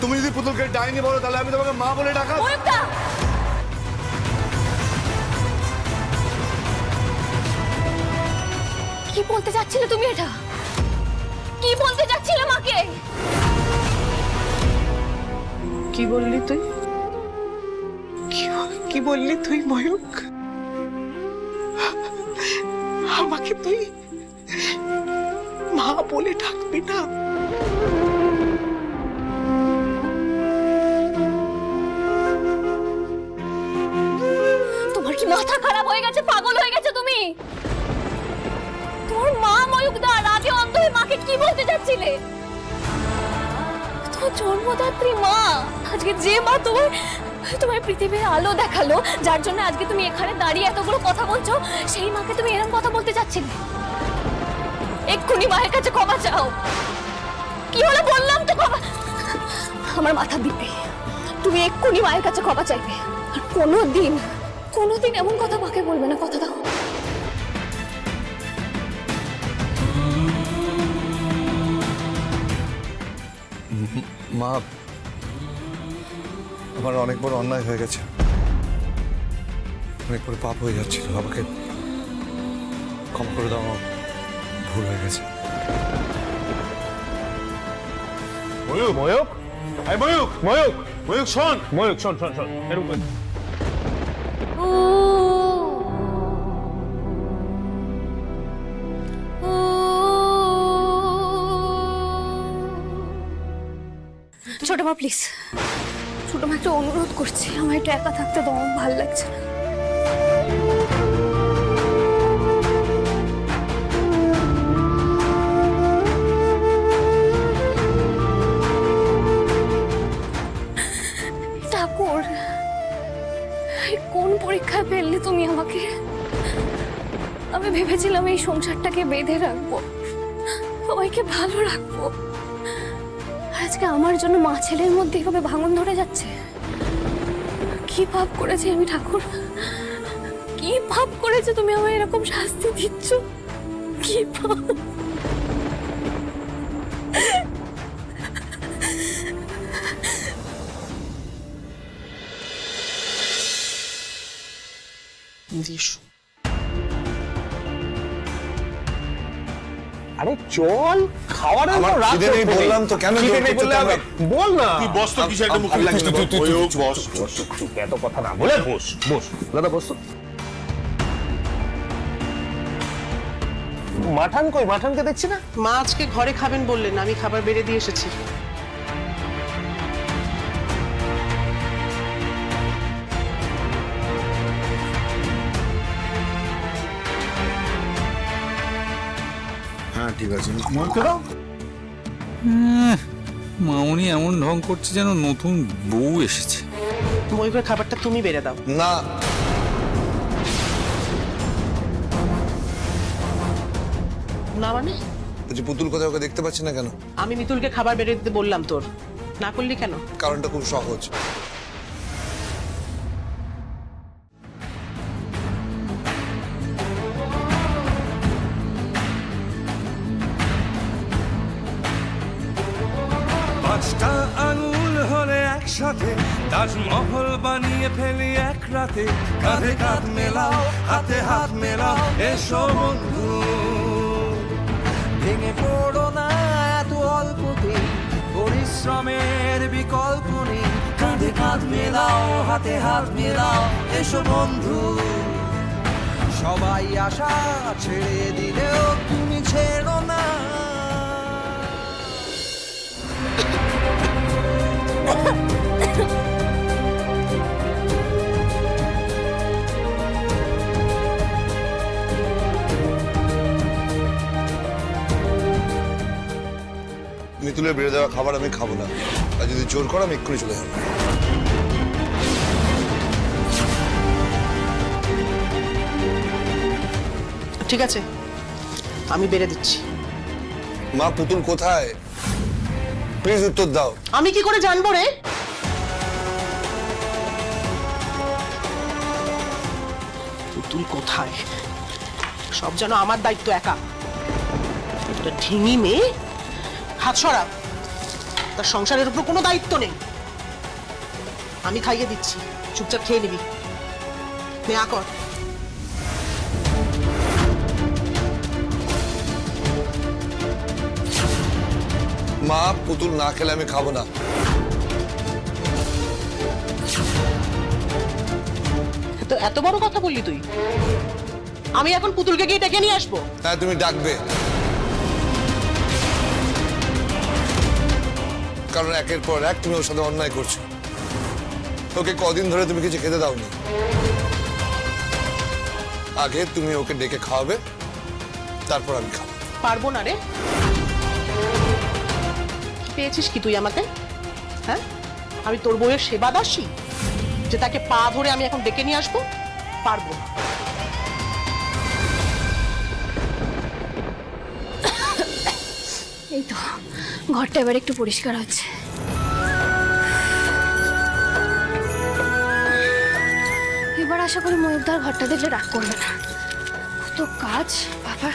তুমি যদি পুতুলকে ডাইনি বলো তাহলে আমি তোমাকে মা বলে ডাকা কি বলতে চাচ্ছিলে তুমি এটা? কি বলতে চাচ্ছিলে মাকে? কি বললি তুই? কি- কি বললি তুই ময়ূক আমাকে তুই মা বলে ডাকবি না। হয়ে গেছে, পাগল হয়ে গেছে তুমি? তোমার মা ময়ূকদা রাগে অন্ধ হয়ে মাকে কি বলতে চাচ্ছিলে তোমার জন্মদাত্রী মা, আজকে যে মা তোমার তোমার পৃথিবীর আলো দেখাল, যার জন্য আজকে তুমি এখানে দাঁড়িয়ে এতগুলো কথা বলছো, সেই মাকে তুমি এরকম কথা বলতে চাচ্ছিলে এক্ষুনি মায়ের কাছে ক্ষমা চাও। কি হলো বললাম তো ক্ষমা? আমার মাথা দিবে তুমি এক্ষুনি মায়ের কাছে ক্ষমা চাইবে। আর কোনো দিন কোনোদিন এমন কথা মাকে বলবে না কথা দাও। মা আমার অনেক বড় অন্যায় হয়ে গেছে। অনেক বড় পাপ হয়ে যাচ্ছিল। আমাকে ক্ষমা করে দাও আমার ভুল হয়ে গেছে। ময়ূক ময়ূক ময়ূক ময়ূক ময়ূক শোন। ময়ূক শোন শোন শোন। এরকম প্লিজ। ছোট মা একটা অনুরোধ করছি আমার একটু একা থাকতে দাও, আমার ভালো লাগছে না। ঠাকুর কোন পরীক্ষায় ফেললে তুমি আমাকে? আমি ভেবেছিলাম এই সংসারটাকে বেঁধে রাখব, সবাইকে ভালো রাখব। আজকে আমার জন্য মা ছেলের মধ্যে এভাবে ভাঙন ধরে যাচ্ছে? কি পাপ করেছি আমি ঠাকুর? কি পাপ করেছে তুমি আমায় এরকম শাস্তি দিচ্ছ? কি পাপ? দিস আরে চল খাওয়ার আমার খিদে নেই বললাম তো, কেন জোর করছ তোমরা? বল না। তুই বস তো কিছু একটা মুখে লাগছে তুই- তুই- তুই- তুই- বস বস চুপ এত কথা না বলে বস বস। দাদা বস তো। মাঠান কই? মাঠানকে দেখছি না? মা আজকে ঘরে খাবেন বললেন আমি খাবার বেড়ে দিয়ে এসেছি। হ্যাঁ ঠিক দাও। মামনি এমন ঢং করছে যেন নতুন বউ এসেছে। ময়ূরের খাবারটা তুমি বেড়ে দাও। না। না মানে? বলছি পুতুল কোথাও ওকে দেখতে পাচ্ছি না কেন? আমি মিতুলকে খাবার বেড়ে দিতে বললাম তোর। না করলি কেন? কারণটা খুব সহজ। রাতে কাঁধে কাঁধ মেলাও, হাতে হাত মেলাও, এসো বন্ধু। ভেঙে পড়ো না, এত অল্পতে পরিশ্রমের বিকল্প নেই। কাঁধে কাঁধ মেলাও, হাতে হাত মেলাও, এসো বন্ধু। সবাই আশা ছেড়ে দিলেও তুমি ছেড়ো না। মিতুলের বেড়ে দেওয়া খাবার আমি খাব না। আর যদি জোর করো আমি এক্ষুনি চলে যাব। ঠিক আছে। আমি বেড়ে দিচ্ছি। মা পুতুল কোথায়? প্লিজ উত্তর দাও। আমি কি করে জানব রে? পুতুল কোথায়? সব যেন আমার দায়িত্ব একা। একটা ঢিঙি মেয়ে? হাত সরা তার সংসারের উপর কোনো দায়িত্ব নেই। আমি খাইয়ে দিচ্ছি। চুপচাপ খেয়ে নিবি। নেয়া কর। মা পুতুল না খেলে আমি খাব না। তো এত বড় কথা বললি তুই। আমি এখন পুতুলকে গিয়ে ডেকে নিয়ে আসব। হ্যাঁ তুমি ডাকবে। কারণ একের পর এক তুমি ওর সাথে অন্যায় করছ। ওকে কদিন ধরে তুমি কিছু খেতে দাওনি। আগে তুমি ওকে ডেকে খাওয়াবে তারপর আমি খাব। পারব না রে। পেয়েছিস কি তুই আমাকে? হ্যাঁ? আমি তোর বউয়ের সেবা দাসী? যে তাকে পা ধরে আমি এখন ডেকে নিয়ে আসব? পারব না। এই তো। ঘরটা এবার একটু পরিষ্কার হচ্ছে। এবার আশা করি ময়ূরদার ঘরটা দেখলে রাগ করবে না। কত কাজ, বাবা।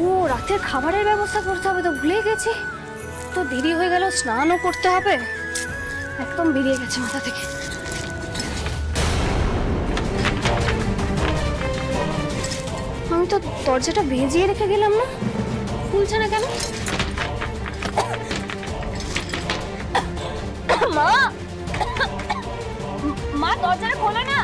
ও, রাতের খাবারের ব্যবস্থা করতে হবে তো ভুলে গেছি। তো দেরি হয়ে গেল, স্নানও করতে হবে। একদম বেরিয়ে গেছে মাথা থেকে। আমি তো দরজাটা ভেজিয়ে রেখে গেলাম না। খুলছে না কেন? মা। মা দরজাটা খোলো না।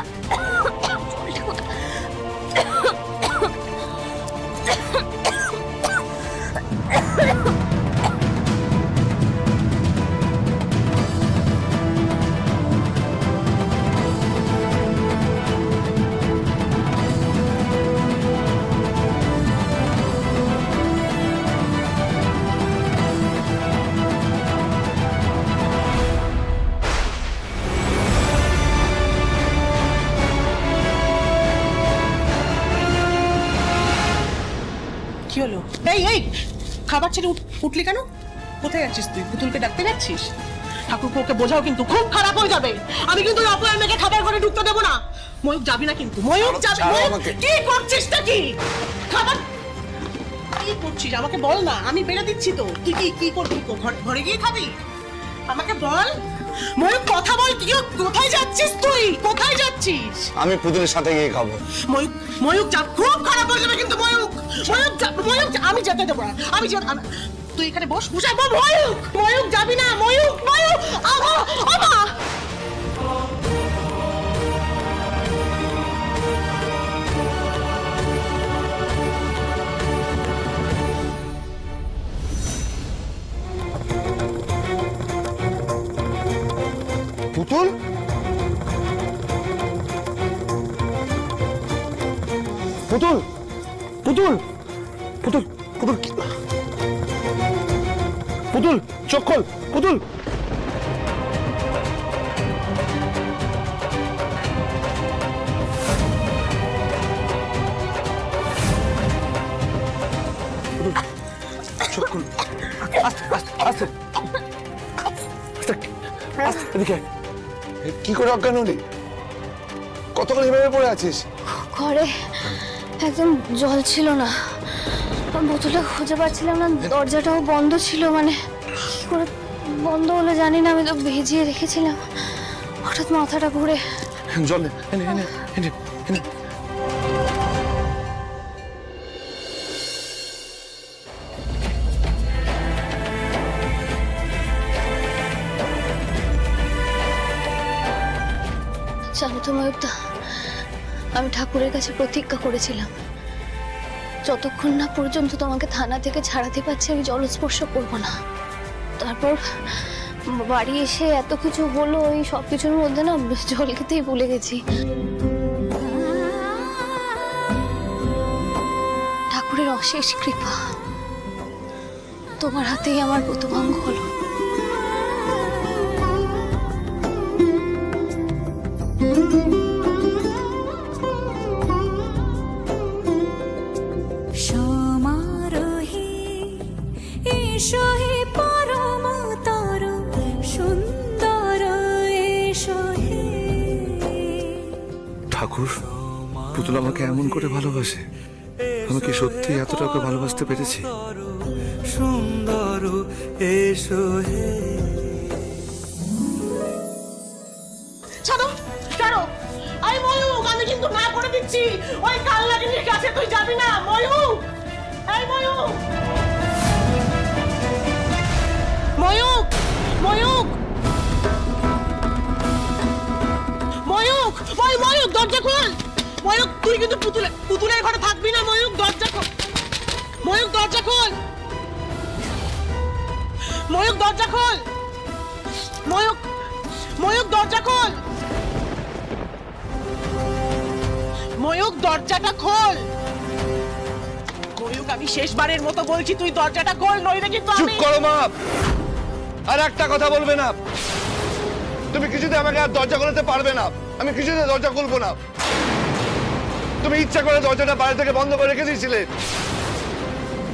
খাবার ছেড়ে উঠলি কেন? কোথায় যাচ্ছিস তুই? পুতুলকে ডাকতে যাচ্ছিস? ঠাকুরকে বোঝাও কিন্তু খুব খারাপ হয়ে যাবে। আমি কিন্তু অপয়ার মেয়েকে খাবার ঘরে ঢুকতে দেবো না। ময়ূর যাবি না কিন্তু। ময়ূর যাবি। কি করছিস তা কি খাবার কি করছিস? আমাকে বল না। আমি বেড়ে দিচ্ছি তো। তুই কি কি করবি তো ঘরে গিয়ে খাবি? আমাকে বল। ময়ূক কথা বল কি কোথায় যাচ্ছিস তুই? কোথায় যাচ্ছিস? আমি পুতুলের সাথে গিয়ে খাব। ময়ূক ময়ূক যা খুব খারাপ হয়ে যাবে কিন্তু ময়ূক ময়ূক যা- ময়ূক যা- আমি যেতে দেবো না। আমি যে আমি- তুই এখানে বস বুঝাবো ময়ূক ময়ূক যাবি না ময়ূক ময়ূক আমা আমা পুতুল পুতুল পুতুল পুতুল পুতুল কি- পুতুল চোখ খোল পুতুল পুতুল, চোখ খোল আস্তে আস্তে আস্তে আস্তে আস্তে এদিকে আয়। এ, কি করে অজ্ঞান হলি? কতক্ষণ এভাবে পড়ে আছিস? ঘরে একদম জল ছিল না। বোতলটা খুঁজে পাচ্ছিলাম না দরজাটাও বন্ধ ছিল মানে কি করে বন্ধ হলো জানি না আমি তো ভেজিয়ে রেখেছিলাম। হঠাৎ মাথাটা ঘুরে জল এনে এনে এনে জানো তো আমি ঠাকুরের কাছে প্রতিজ্ঞা করেছিলাম। যতক্ষণ না পর্যন্ত তোমাকে থানা থেকে ছাড়াতে পারছি, আমি জলস্পর্শ করব না। তারপর বাড়ি এসে এত কিছু হলো, এই সব কিছুর মধ্যে না জল খেতেই ভুলে গেছি। ঠাকুরের অশেষ কৃপা। তোমার হাতেই আমার প্রথমাঙ্গ হলো। পুতুল আমাকে এমন করে ভালোবাসে? আমি কি সত্যি এতটা ওকে ভালোবাসতে পেরেছি? সুন্দর এসো হে। ছাড়ো ছাড়ো। আই ময়ূক আমি কিন্তু না করে দিচ্ছি। ওই কাল্লাগিনীর কাছে তুই যাবি না ময়ূক এই ময়ূক তুই কিন্তু পুতুলে পুতুলের ঘরে থাকবি না ময়ূক দরজা খোল। ময়ূক দরজা খোল। ময়ূক দরজা খোল। ময়ূক ময়ূক দরজা খোল। ময়ূক দরজাটা খোল। ময়ূক আমি শেষবারের মতো বলছি তুই দরজাটা খোল নইলে কিন্তু চুপ আমি করো মা। আর একটা কথা বলবে না। তুমি কিছুতে আমাকে আর দরজা খুলতে পারবে না। আমি কিছুতে দরজা খুলবো না। তুমি ইচ্ছা করে দরজাটা বাইরে থেকে বন্ধ করে রেখে দিয়েছিলে।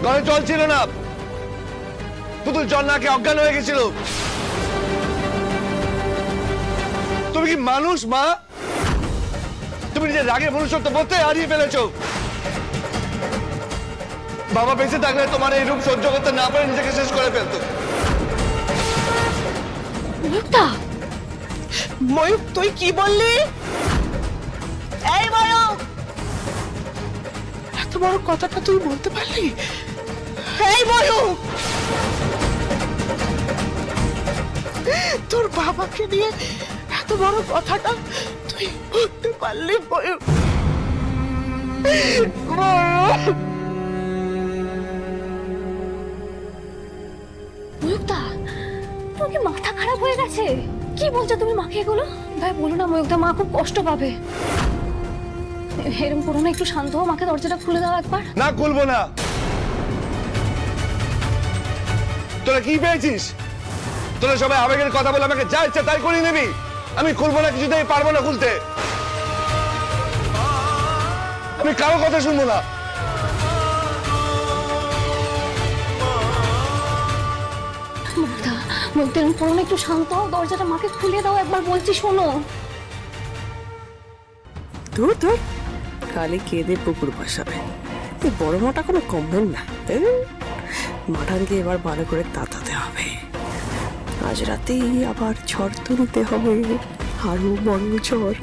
ঘরে জল ছিল না। পুতুল জল না খেয়ে অজ্ঞান হয়ে গেছিল। তুমি কি মানুষ মা? তুমি নিজের রাগে মনুষ্যত্ব বলতে হারিয়ে ফেলেছো। বাবা বেঁচে থাকলে তোমার এই রূপ সহ্য করতে না পারে নিজেকে শেষ করে ফেলতো। ময়ূকটা ময়ূক তুই কি বললি? এই ময়ূক বড় কথাটা তুই বলতে পারলি? এই ময়ূক তোর বাবাকে নিয়ে এত বড় কথাটা তুই বলতে পারলি ময়ূক ময়ূক ময়ূকদা কি মাথা খারাপ হয়ে গেছে? কি বলছো তুমি মাকে এগুলো? ভাই, বলো না ময়ূকদা মা খুব কষ্ট পাবে। করো না একটু শান্ত হও মাকে দরজাটা খুলে দাও একবার। না খুলবো না। তোরা কি পেয়েছিস? তোরা সবাই আবেগের কথা বলে আমাকে যা ইচ্ছা তাই করিয়ে নিবি। আমি খুলবো না কিছুতেই পারব না খুলতে। আমি কারও কথা শুনব না। না একটু শান্ত হও দরজাটা মাকে খুলে দাও একবার বলছি শোনো। ধুর ধুর। কালে কেঁদে পুকুর বসাবে। এই বড় মোটা কোনো কম্বল না মাঠানকে এবার ভালো করে তাতাতে হবে। আজ রাতেই আবার ঝড় তুলতে হবে, আরও বড় ঝড়।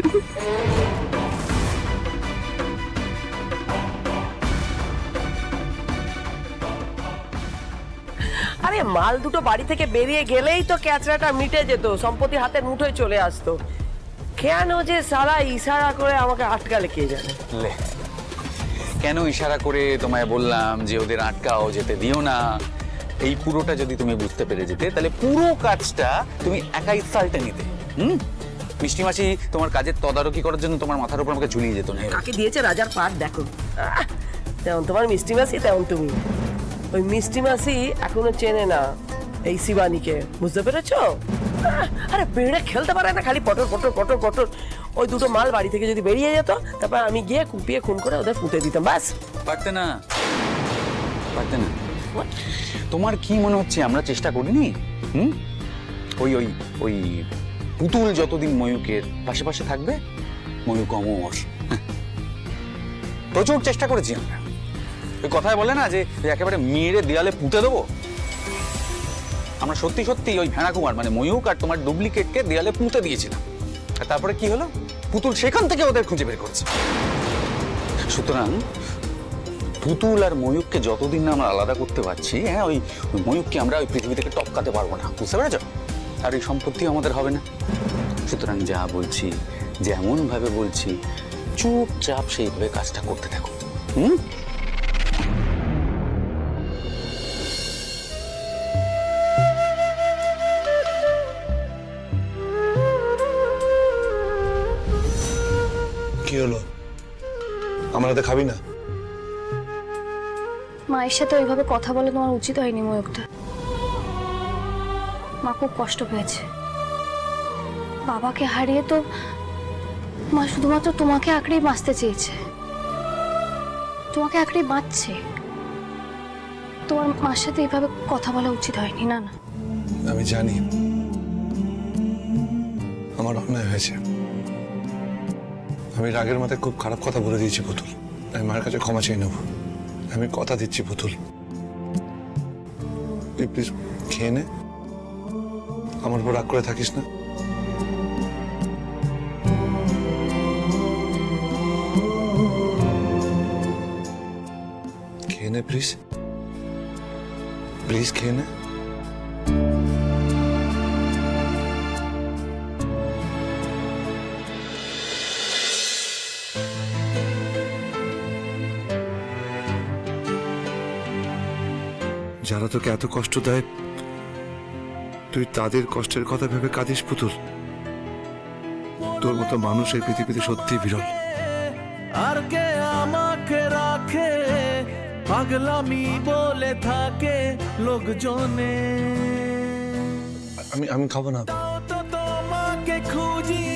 আরে, মাল দুটো বাড়ি থেকে বেরিয়ে গেলেই তো ক্যাচড়াটা মিটে যেত, সম্পত্তি হাতের মুঠোয় চলে আসতো। কেন যে সারা ইশারা করে আমাকে আটকালে কে জানে? লে কেন ইশারা করে তোমায় বললাম যে ওদের আটকাও যেতে দিও না? এই পুরোটা যদি তুমি বুঝতে পেরে যেতে তাহলে পুরো কাজটা তুমি একাই সাল্টে নিতে। হুম? মিষ্টি মাসি তোমার কাজের তদারকি করার জন্য তোমার মাথার উপর আমাকে ঝুলিয়ে যেত না। কাকে দিয়েছে রাজার পাট দেখো। আহ, তেমন তোমার মিষ্টি মাসি তেমন তুমি। ওই মিষ্টি মাসি এখনও চেনে না এই শিবানীকে। বুঝতে পেরেছ? আরে বেড়ে খেলতে পারে না খালি পটর পটর পটর পটর ওই দুটো মাল বাড়ি থেকে যদি বেরিয়ে যেত তারপর আমি গিয়ে কুপিয়ে খুন করে ওদের পুঁতে দিতাম ব্যাস পারতে না। পারতে না। তোমার কি মনে হচ্ছে আমরা চেষ্টা করিনি? হুম? ওই ওই ওই পুতুল যতদিন ময়ূকের পাশে পাশে থাকবে ময়ূক অমর। প্রচুর চেষ্টা করেছি আমরা। ওই কথায় বলে না যে একেবারে মেরে দেয়ালে পুঁতে দেবো? আমরা সত্যি সত্যি ওই ভেড়া কুমার মানে ময়ূক আর তোমার ডুপ্লিকেটকে দেয়ালে পুঁতে দিয়েছিলাম। আর তারপরে কি হলো? পুতুল সেখান থেকে ওদের খুঁজে বের করেছে। সুতরাং পুতুল আর ময়ূককে যতদিন না আমরা আলাদা করতে পারছি হ্যাঁ ওই ময়ূককে আমরা ওই পৃথিবী থেকে টপকাতে পারব না। বুঝতে পেরেছ? আর এই সম্পত্তিও আমাদের হবে না। সুতরাং যা বলছি যেমন ভাবে বলছি, চুপচাপ সেইভাবে কাজটা করতে থাকো। হুম? কি হলো? আমার হাতে খাবি না? মায়ের সাথে ওইভাবে কথা বলে তোমার উচিত হয়নি ময়ূকটা মা খুব কষ্ট পেয়েছে। বাবাকে হারিয়ে তো মা শুধুমাত্র তোমাকে আঁকড়েই বাঁচতে চেয়েছে। তোমাকে আঁকড়েই বাঁচছে। তোমার মার সাথে এইভাবে কথা বলা উচিত হয়নি না না। আমি জানি। আমার অন্যায় হয়েছে। আমি রাগের মাথায় খুব খারাপ কথা বলে দিয়েছি পুতুল। আমি মায়ের কাছে ক্ষমা চেয়ে নেব। আমি কথা দিচ্ছি পুতুল। তুই প্লিজ খেয়ে নে। আমার উপর রাগ করে থাকিস না। খেয়ে নে প্লিজ প্লিজ খেয়ে নে। তোকে এত কষ্ট দেয়? তুই তাদের কষ্টের কথা ভেবে কাঁদিস পুতুল। তোর মতো মানুষ এই পৃথিবীতে সত্যি বিরল। আর কে আমাকে রাখে? পাগলামি বলে থাকে লোকজনে। আমি আমি খাব না। তো তোমাকে খুঁজি।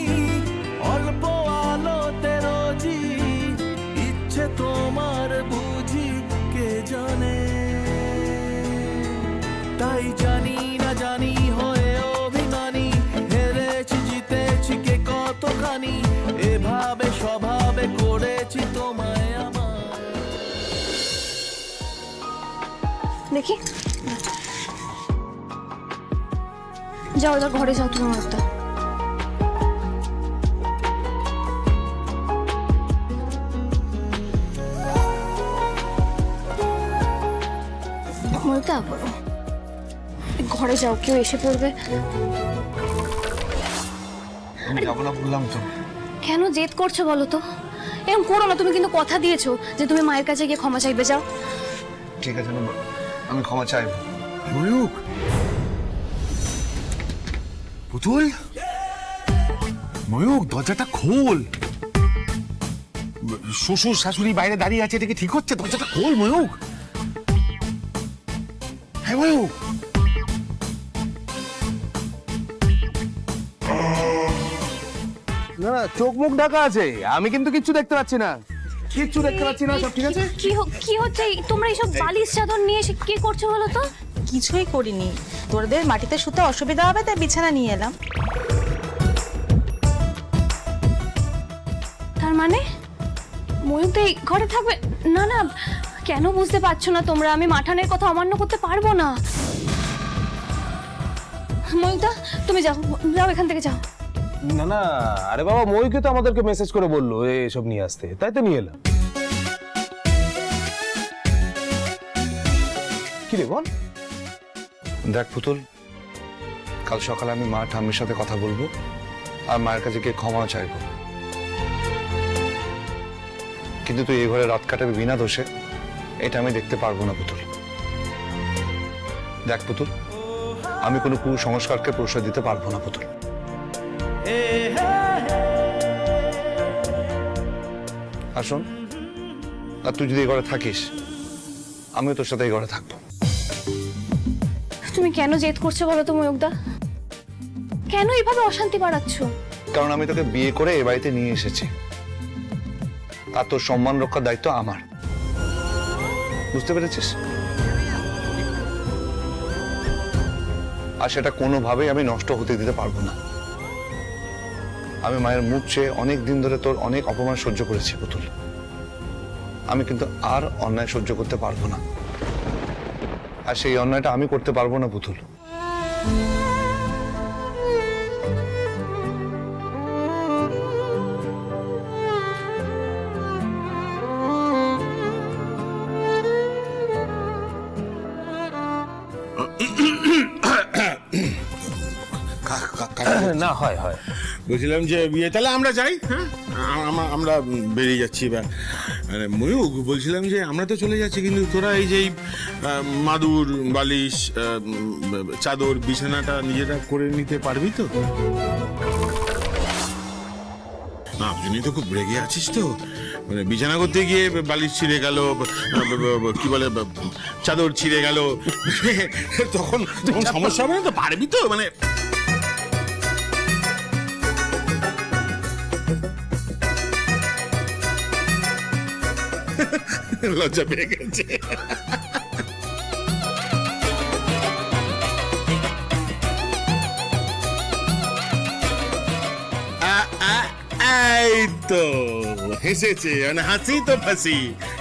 দেখি। যাও এবার ঘরে যাও তুমি একটা বলতে ঘরে যাও কেউ এসে পড়বে। যাব না বললাম তো। কেন জেদ করছ বলো তো? এরকম করো না তুমি কিন্তু কথা দিয়েছ যে তুমি মায়ের কাছে গিয়ে ক্ষমা চাইবে যাও। ঠিক আছে আমি ক্ষমা চাইব। ময়ূক পুতুল? ময়ূক দরজাটা খোল। শ্বশুর শাশুড়ি বাইরে দাঁড়িয়ে আছে এটা কি ঠিক হচ্ছে? দরজাটা খোল ময়ূক হ্যাঁ ময়ূক না না চোখ মুখ ঢাকা আছে। আমি কিন্তু কিচ্ছু দেখতে পাচ্ছি না। কিচ্ছু দেখতে পাচ্ছি না সব ঠিক আছে? কি কি হচ্ছে? তোমরা এইসব বালিশ চাদর নিয়ে এসে কি করছ বলো তো? কিছুই করিনি। তোদের মাটিতে শুতে অসুবিধা হবে তাই বিছানা নিয়ে এলাম। তার মানে? ময়ূর তো এই ঘরে থাকবে? না না কেন বুঝতে পারছ না তোমরা? আমি মাঠানের কথা অমান্য করতে পারব না। ময়ূরদা তুমি যাও যাও এখান থেকে যাও। না না, আরে বাবা ময়ূকে তো আমাদেরকে মেসেজ করে বলল এসব নিয়ে আসতে। তাই তো নিয়ে এলাম। কি রে, বল? দেখ পুতুল, কাল সকালে আমি মা ঠাম্মির সাথে কথা বলব, আর মায়ের কাছে গিয়ে ক্ষমা চাইব। কিন্তু তুই এই ঘরে রাত কাটাবি বিনা দোষে, এটা আমি দেখতে পারব না পুতুল। দেখ পুতুল, আমি কোনো কুসংস্কারকে প্রশ্রয় দিতে পারব না পুতুল। আসুন। আর তুই যদি এই ঘরে থাকিস আমিও তোর সাথে এই ঘরে থাকব। তুমি কেন জেদ করছ বলো তো ময়ূকদা? কেন এভাবে অশান্তি বাড়াচ্ছ? কারণ আমি তোকে বিয়ে করে এ বাড়িতে নিয়ে এসেছি। আর তোর সম্মান রক্ষার দায়িত্ব আমার। বুঝতে পেরেছিস? আর সেটা কোনোভাবেই আমি নষ্ট হতে দিতে পারব না। আমি মায়ের মুখ চেয়ে অনেক দিন ধরে তোর অনেক অপমান সহ্য করেছি পুতুল। আমি কিন্তু আর অন্যায় সহ্য করতে পারব না। আর সেই অন্যায়টা আমি করতে পারব না পুতুল। না হয় হয়। বলছিলাম যে বিয়ে। তাহলে আমরা যাই হ্যাঁ? আম- আমরা বেরিয়ে যাচ্ছি বা মানে ময়ূক বলছিলাম যে আমরা তো চলে যাচ্ছি কিন্তু তোরা এই যে মাদুর বালিশ চাদর বিছানাটা নিজেরা করে নিতে পারবি তো? না আপনি তো খুব রেগে আছিস তো। মানে বিছানা করতে গিয়ে বালিশ ছিঁড়ে গেল কি বলে চাদর ছিঁড়ে গেল। তখন তখন সমস্যা হবে না তো? পারবি তো? মানে লজ্জা পেয়ে গেছে। এই তো হেসেছে মানে হাসি তো ফাঁসি।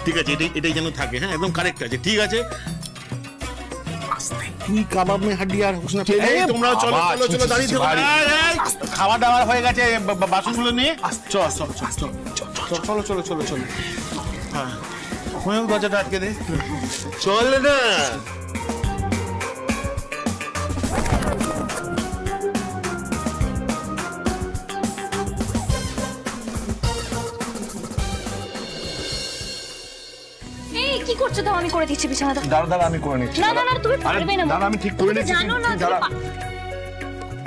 ঠিক আছে এটাই এটাই যেন থাকে হ্যাঁ একদম কারেক্ট আছে ঠিক আছে। তুই কাবাব মে হাড্ডি আর হোস না এই তোমরা চলো চলো চলো দাঁড়িয়ে থেকো। খাওয়া দাওয়ার হয়ে গেছে বাসনগুলো নিয়ে। চল চল চল চল চল, চলো চলো চলো চলো। হ্যাঁ। ময়ূর দরজাটা আটকে দে চল না। এই কি করছ? তো আমি করে দিচ্ছি বিছানাটা। দাঁড়া দাঁড়া আমি করে নিচ্ছি। না না না তুমি পারবে না। দাঁড়া আমি ঠিক করে তুমি নিচ্ছি। জানো না দাঁড়া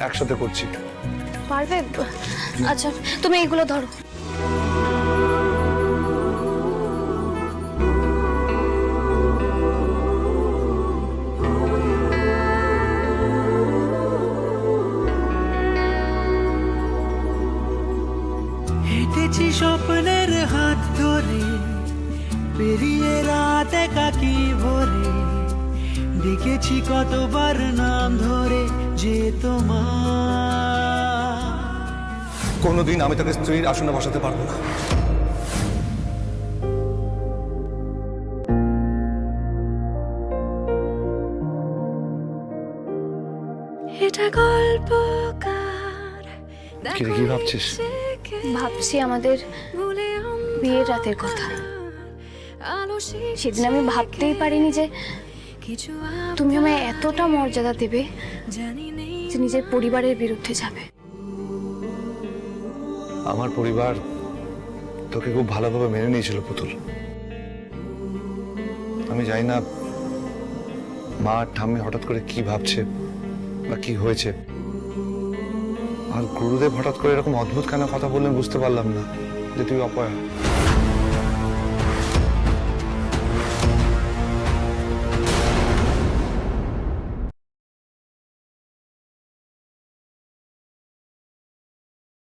একসাথে করছি। পারবে? আচ্ছা তুমি এগুলো ধরো। কতবার নাম ধরে যে তোমার? কোনোদিন আমি তাকে স্ত্রীর আসনে বসাতে পারব না। এটা গল্পকার কি ভাবছিস? ভাবছি আমাদের বিয়ের রাতের কথা। সেদিন আমি ভাবতেই পারিনি যে তুমি আমায় এতটা মর্যাদা দেবে যে নিজের পরিবারের বিরুদ্ধে যাবে। আমার পরিবার তোকে খুব ভালোভাবে মেনে নিয়েছিল পুতুল। আমি জানি না মা ঠাম্মি হঠাৎ করে কি ভাবছে বা কি হয়েছে। আর গুরুদেব হঠাৎ করে এরকম অদ্ভুত কেন কথা বললেন বুঝতে পারলাম না যে তুই অপয়া।